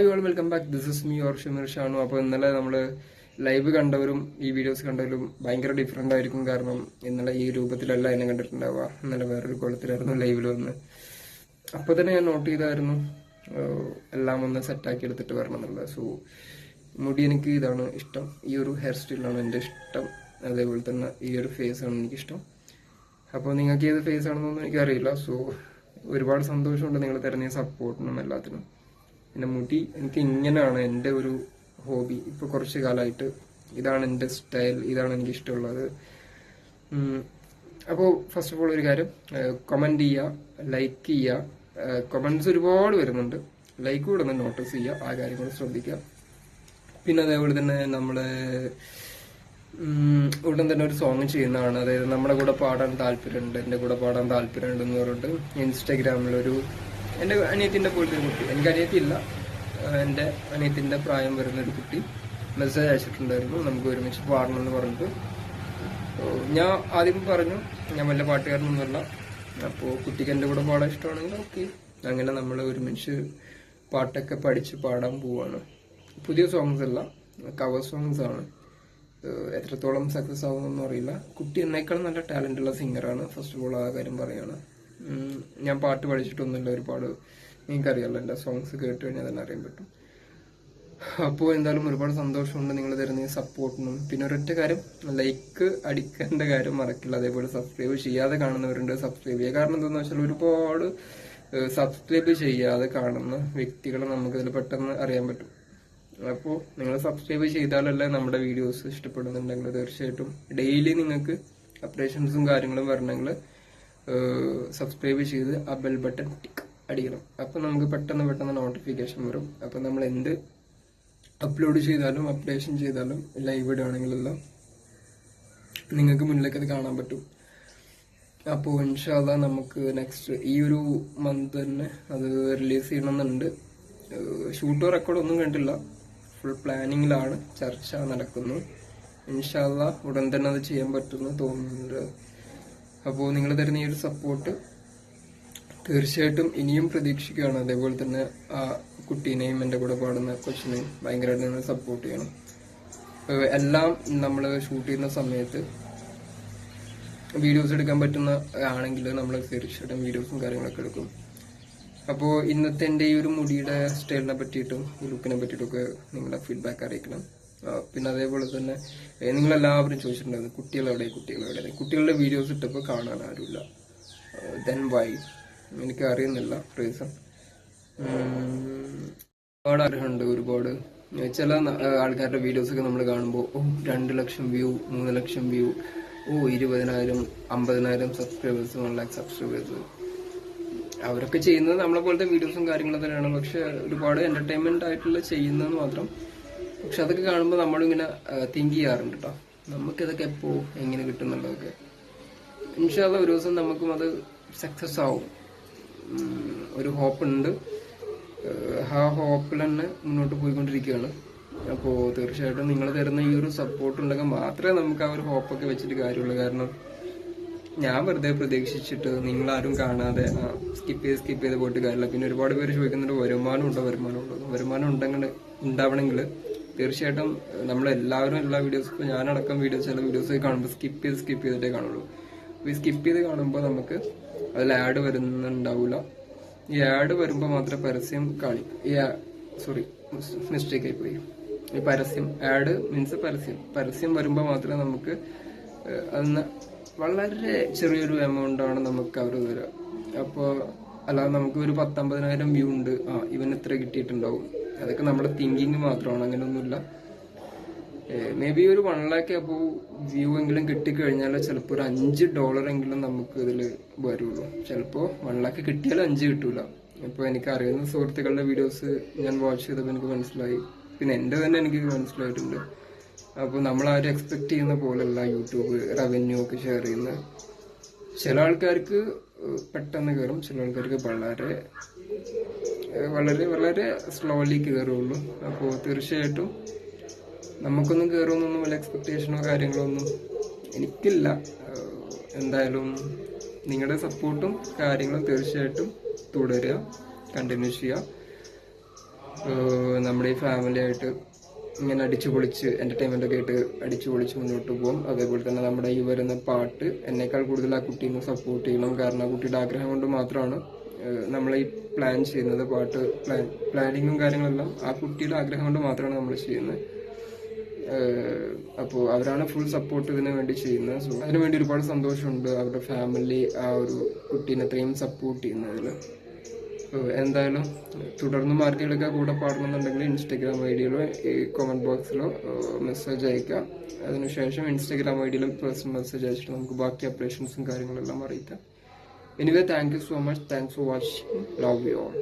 Hi all welcome back this is me your Shimir Shanu അപ്പോൾ ഇന്നലെ നമ്മൾ live കണ്ടവരും ഈ വീഡിയോസ് കണ്ടവരും ഭയങ്കര ഡിഫറെന്റ് ആയിരിക്കും കാരണം ഇന്നലെ ഈ രൂപത്തിലല്ല എന്നെ കണ്ടിട്ടുണ്ടാവുക. ഇന്നലെ വേറൊരു കോളത്തിലായിരുന്നു ലൈവിൽ വന്ന്. അപ്പോൾ തന്നെ ഞാൻ നോട്ട് ചെയ്തായിരുന്നു. എല്ലാം ഒന്ന് സെറ്റാക്കി എടുത്തിട്ട് വരണം എന്നുള്ളത്. സോ മുടി എനിക്ക് ഇതാണ് ഇഷ്ടം. ഈ ഒരു ഹെയർ സ്റ്റൈലാണ് എന്റെ ഇഷ്ടം. അതേപോലെ തന്നെ ഈ ഒരു ഫേസ് ആണ് എനിക്കിഷ്ടം അപ്പോൾ നിങ്ങൾക്ക് ഏത് ഫേസ് ആണെന്നൊന്നും എനിക്കറിയില്ല. സോ ഒരുപാട് സന്തോഷമുണ്ട് നിങ്ങൾ തരുന്ന സപ്പോർട്ടിനും എല്ലാത്തിനും. പിന്നെ മുടി എനിക്ക് ഇങ്ങനെയാണ് എന്റെ ഒരു ഹോബി. ഇപ്പോൾ കുറച്ച് കാലമായിട്ട് ഇതാണ് എന്റെ സ്റ്റൈൽ ഇതാണ് എനിക്ക് ഇഷ്ടമുള്ളത്. അപ്പോൾ ഫസ്റ്റ് ഓഫ് ഓൾ ഒരു കാര്യം കമന്റ് ചെയ്യുക ലൈക്ക് ചെയ്യുക കമന്റ്സ് ഒരുപാട് വരുന്നുണ്ട്. ലൈക്ക് കൂടെ ഒന്ന് നോട്ടീസ് ചെയ്യുക ആ കാര്യങ്ങൾ ശ്രദ്ധിക്കുക പിന്നെ അതേപോലെ തന്നെ നമ്മൾ ഉടൻ തന്നെ ഒരു സോങ് ചെയ്യുന്നതാണ്. അതായത് നമ്മുടെ കൂടെ പാടാൻ താല്പര്യമുണ്ട് എന്റെ കൂടെ പാടാൻ താല്പര്യമുണ്ട് എന്ന് പറഞ്ഞിട്ട് ഇൻസ്റ്റാഗ്രാമിലൊരു എന്റെ അനിയത്തിന്റെ പോലത്തെ ഒരു കുട്ടി. എനിക്ക് അനിയത്തിയില്ല. എന്റെ അനിയത്തിന്റെ പ്രായം വരുന്ന ഒരു കുട്ടി. മെസ്സേജ് അയച്ചിട്ടുണ്ടായിരുന്നു. നമുക്ക് ഒരുമിച്ച് പാടണം എന്ന് പറഞ്ഞിട്ട് ഞാൻ ആദ്യം പറഞ്ഞു ഞാൻ വല്ല പാട്ടുകാരനൊന്നുമല്ല. അപ്പോൾ കുട്ടിക്ക് എന്റെ കൂടെ പാടാൻ ഇഷ്ടമാണെങ്കിൽ ഓക്കെ. അങ്ങനെ നമ്മൾ ഒരുമിച്ച് പാട്ടൊക്കെ പഠിച്ച് പാടാൻ പോവാണ്. പുതിയ സോങ്സ് അല്ല കവർ സോങ്സ് ആണ്. എത്രത്തോളം സക്സസ് ആവുമെന്നൊന്നും അറിയില്ല. കുട്ടി എന്നേക്കാളും നല്ല ടാലന്റ് ഉള്ള സിംഗറാണ് ഫസ്റ്റ് ഓഫ് ഓൾ ആ കാര്യം പറയാണ് ഉം, ഞാൻ പാട്ട് പഠിച്ചിട്ടൊന്നുമില്ല ഒരുപാട് എനിക്കറിയാമല്ലോ എന്റെ സോങ്സ് കേട്ട് കഴിഞ്ഞാൽ തന്നെ അറിയാൻ പറ്റും. അപ്പോൾ എന്തായാലും ഒരുപാട് സന്തോഷമുണ്ട് നിങ്ങൾ തരുന്ന ഈ സപ്പോർട്ടിനും പിന്നെ ഒരൊറ്റ കാര്യം ലൈക്ക് അടിക്കേണ്ട കാര്യം മറക്കില്ല. അതേപോലെ സബ്സ്ക്രൈബ് ചെയ്യാതെ കാണുന്നവരുണ്ട് സബ്സ്ക്രൈബ് ചെയ്യുക കാരണം എന്താണെന്ന് വെച്ചാൽ ഒരുപാട് സബ്സ്ക്രൈബ് ചെയ്യാതെ കാണുന്ന വ്യക്തികളെ നമുക്കിതിൽ പെട്ടെന്ന് അറിയാൻ പറ്റും. അപ്പോൾ നിങ്ങൾ സബ്സ്ക്രൈബ് ചെയ്താലല്ലേ നമ്മുടെ വീഡിയോസ് ഇഷ്ടപ്പെടുന്നുണ്ടെങ്കിൽ തീർച്ചയായിട്ടും ഡെയിലി നിങ്ങൾക്ക് അപ്ഡേഷൻസും കാര്യങ്ങളും വരണമെങ്കിൽ സബ്സ്ക്രൈബ് ചെയ്ത് ആ ബെൽ ബട്ടൺ ടിക്ക് അടിക്കണം. അപ്പം നമുക്ക് പെട്ടെന്ന് പെട്ടെന്ന് നോട്ടിഫിക്കേഷൻ വരും. അപ്പം നമ്മൾ എന്ത് അപ്ലോഡ് ചെയ്താലും അപ്ഡേഷൻ ചെയ്താലും ലൈവ് ഇടുകയാണെങ്കിലെല്ലാം നിങ്ങൾക്ക് മുന്നിലേക്ക് അത് കാണാൻ പറ്റും. അപ്പോൾ ഇൻഷാല്ല നമുക്ക് നെക്സ്റ്റ് ഈ ഒരു മന്ത് തന്നെ അത് റിലീസ് ചെയ്യണമെന്നുണ്ട്. ഷൂട്ടോ റെക്കോർഡ് ഒന്നും കണ്ടില്ല ഫുൾ പ്ലാനിങ്ങിലാണ് ചർച്ച നടക്കുന്നു. ഇൻഷാല്ല ഉടൻ തന്നെ അത് ചെയ്യാൻ പറ്റുമെന്ന് തോന്നുന്നുണ്ട്. അപ്പോൾ നിങ്ങൾ തരുന്ന ഈ ഒരു സപ്പോർട്ട് തീർച്ചയായിട്ടും ഇനിയും പ്രതീക്ഷിക്കുകയാണ്. അതേപോലെ തന്നെ ആ കുട്ടീനെയും എന്റെ കൂടെ പാടുന്ന കൊച്ചിനെയും ഭയങ്കരമായിട്ട് നിങ്ങൾ സപ്പോർട്ട് ചെയ്യണം. എല്ലാം നമ്മൾ ഷൂട്ട് ചെയ്യുന്ന സമയത്ത് വീഡിയോസ് എടുക്കാൻ പറ്റുന്ന ആണെങ്കിൽ നമ്മൾ തീർച്ചയായിട്ടും വീഡിയോസും കാര്യങ്ങളൊക്കെ എടുക്കും. അപ്പോൾ ഇന്നത്തെ എന്റെ ഈ ഒരു മുടിയുടെ സ്റ്റൈലിനെ പറ്റിയിട്ടും ലുക്കിനെ പറ്റിയിട്ടൊക്കെ നിങ്ങളുടെ ഫീഡ്ബാക്ക് അറിയിക്കണം. പിന്നെ അതേപോലെ തന്നെ നിങ്ങളെല്ലാവരും ചോദിച്ചിട്ടുണ്ടായിരുന്നു കുട്ടികളെവിടെ കുട്ടികളെവിടെ? കുട്ടികളുടെ വീഡിയോസ് ഇട്ടപ്പോൾ കാണാൻ ആരുമില്ല. ദെൻ വൈ എനിക്ക് അറിയുന്നില്ല റീസൺ ഒരുപാട് ആഗ്രഹമുണ്ട് ഒരുപാട്. ചില ആൾക്കാരുടെ വീഡിയോസ് ഒക്കെ നമ്മൾ കാണുമ്പോൾ ഓ രണ്ട് ലക്ഷം വ്യൂ മൂന്ന് ലക്ഷം വ്യൂ ഓ ഇരുപതിനായിരം അമ്പതിനായിരം സബ്സ്ക്രൈബേഴ്സ് വൺ ലാക്ക് സബ്സ്ക്രൈബേഴ്സ് അവരൊക്കെ ചെയ്യുന്നത് നമ്മളെ പോലത്തെ വീഡിയോസും കാര്യങ്ങളും തന്നെയാണ്. പക്ഷെ ഒരുപാട് എന്റർടൈൻമെന്റ് ആയിട്ടുള്ള ചെയ്യുന്നത് മാത്രം പക്ഷെ അതൊക്കെ കാണുമ്പോൾ നമ്മളിങ്ങനെ തിങ്ക് ചെയ്യാറുണ്ട് കേട്ടോ നമുക്കിതൊക്കെ എപ്പോ എങ്ങനെ കിട്ടുന്നുള്ളതൊക്കെ. ഇൻഷാല്ല ഒരു ദിവസം നമുക്കും അത് സക്സസ് ആവും. ഒരു ഹോപ്പ് ഉണ്ട്. ആ ഹോപ്പിൽ തന്നെ മുന്നോട്ട് പോയിക്കൊണ്ടിരിക്കുകയാണ്. അപ്പോൾ തീർച്ചയായിട്ടും നിങ്ങൾ തരുന്ന ഈ ഒരു സപ്പോർട്ട് ഉണ്ടെങ്കിൽ മാത്രമേ നമുക്ക് ആ ഒരു ഹോപ്പൊക്കെ വെച്ചിട്ട് കാര്യമുള്ളൂ. കാരണം ഞാൻ വെറുതെ പ്രതീക്ഷിച്ചിട്ട് നിങ്ങളാരും കാണാതെ സ്കിപ്പ് ചെയ്ത് സ്കിപ്പ് ചെയ്ത് പോയിട്ട് കാര്യമില്ല. പിന്നെ ഒരുപാട് പേര് ചോദിക്കുന്നുണ്ട് വരുമാനം ഉണ്ടോ വരുമാനം ഉണ്ടോ? വരുമാനം ഉണ്ടെങ്കിൽ ഉണ്ടാവണമെങ്കിൽ തീർച്ചയായിട്ടും നമ്മളെല്ലാവരും എല്ലാ വീഡിയോസും ഞാനടക്കം വീഡിയോസ് ചില വീഡിയോസ് കാണുമ്പോൾ സ്കിപ്പ് ചെയ്ത് സ്കിപ്പ് ചെയ്തിട്ടേ കാണുള്ളൂ. അപ്പോൾ ഈ സ്കിപ്പ് ചെയ്ത് കാണുമ്പോൾ നമുക്ക് അതിൽ ആഡ് വരുന്നുണ്ടാവില്ല ഈ ആഡ് വരുമ്പോൾ മാത്രമേ പരസ്യം കാണി ഈ സോറി മിസ്റ്റേക്ക് ആയി പോയി ഈ പരസ്യം ആഡ് മീൻസ് പരസ്യം. പരസ്യം വരുമ്പോൾ മാത്രമേ നമുക്ക് അന്ന് വളരെ ചെറിയൊരു എമൗണ്ട് ആണ് നമുക്ക് അവർ തരിക അപ്പോൾ അല്ലാതെ നമുക്ക് ഒരു പത്തമ്പതിനായിരം വ്യൂ ഉണ്ട്. ആ ഇവൻ എത്ര കിട്ടിയിട്ടുണ്ടാവും. അതൊക്കെ നമ്മുടെ തിങ്കിങ് മാത്രമാണ് അങ്ങനെയൊന്നുമില്ല മേ ബി ഒരു വൺ ലാക്ക് അപ്പോൾ വ്യൂ എങ്കിലും കിട്ടിക്കഴിഞ്ഞാൽ ചിലപ്പോൾ ഒരു അഞ്ച് ഡോളർ എങ്കിലും നമുക്ക് ഇതിൽ വരുള്ളൂ. ചിലപ്പോൾ വൺ ലാക്ക് കിട്ടിയാൽ അഞ്ച് കിട്ടൂല. അപ്പോൾ എനിക്ക് അറിയുന്ന സുഹൃത്തുക്കളുടെ വീഡിയോസ് ഞാൻ വാച്ച് ചെയ്തപ്പോൾ എനിക്ക് മനസ്സിലായി. പിന്നെ എന്റെ തന്നെ എനിക്ക് മനസ്സിലായിട്ടുണ്ട്. അപ്പോൾ നമ്മൾ ആരും എക്സ്പെക്ട് ചെയ്യുന്ന പോലെയല്ല യൂട്യൂബ് റവന്യൂ ഒക്കെ ഷെയർ ചെയ്യുന്ന. ചില ആൾക്കാർക്ക് പെട്ടെന്ന് കയറും ചില ആൾക്കാർക്ക് വളരെ വളരെ വളരെ സ്ലോലി കയറുള്ളൂ അപ്പോൾ തീർച്ചയായിട്ടും നമുക്കൊന്നും കയറുമെന്നൊന്നും വല്ല എക്സ്പെക്ടേഷനോ കാര്യങ്ങളോ ഒന്നും എനിക്കില്ല. എന്തായാലും നിങ്ങളുടെ സപ്പോർട്ടും കാര്യങ്ങളും തീർച്ചയായിട്ടും തുടരുക. കണ്ടിന്യൂ ചെയ്യുക. നമ്മുടെ ഈ ഫാമിലിയായിട്ട് ഇങ്ങനെ അടിച്ചു പൊളിച്ച് എന്റർടൈൻമെന്റ് ഒക്കെ ആയിട്ട് അടിച്ചു പൊളിച്ച് മുന്നോട്ട് പോകും. അതേപോലെ തന്നെ നമ്മുടെ ഈ വരുന്ന പാട്ട് എന്നേക്കാൾ കൂടുതൽ ആ കുട്ടീനെ സപ്പോർട്ട് ചെയ്യണം. കാരണം ആ കുട്ടിയുടെ ആഗ്രഹം കൊണ്ട് മാത്രമാണ് നമ്മൾ ഈ പ്ലാൻ ചെയ്യുന്നത് പാട്ട് പ്ലാൻ പ്ലാനിങ്ങും കാര്യങ്ങളെല്ലാം ആ കുട്ടിയുടെ ആഗ്രഹം കൊണ്ട് മാത്രമാണ് നമ്മൾ ചെയ്യുന്നത്. അപ്പോൾ അവരാണ് ഫുൾ സപ്പോർട്ട് ഇതിനു വേണ്ടി ചെയ്യുന്നത്. സോ അതിനു വേണ്ടി ഒരുപാട് സന്തോഷമുണ്ട് അവരുടെ ഫാമിലി ആ ഒരു കുട്ടീനെ അത്രയും സപ്പോർട്ട് ചെയ്യുന്നതിൽ എന്തായാലും തുടർന്ന് ആർക്കെങ്കിലൊക്കെ കൂടെ പാടണമെന്നുണ്ടെങ്കിൽ ഇൻസ്റ്റഗ്രാം ഐ ഡിയിലോ ഈ കമന്റ് ബോക്സിലോ മെസ്സേജ് അയക്കാം അതിനുശേഷം ഇൻസ്റ്റഗ്രാം ഐ ഡിയിലും പേഴ്സണൽ മെസ്സേജ് അയച്ചിട്ട് നമുക്ക് ബാക്കി അപ്ഡേഷൻസും കാര്യങ്ങളെല്ലാം അറിയിക്കാം. anyway thank you so much. Thanks for watching. Love you all.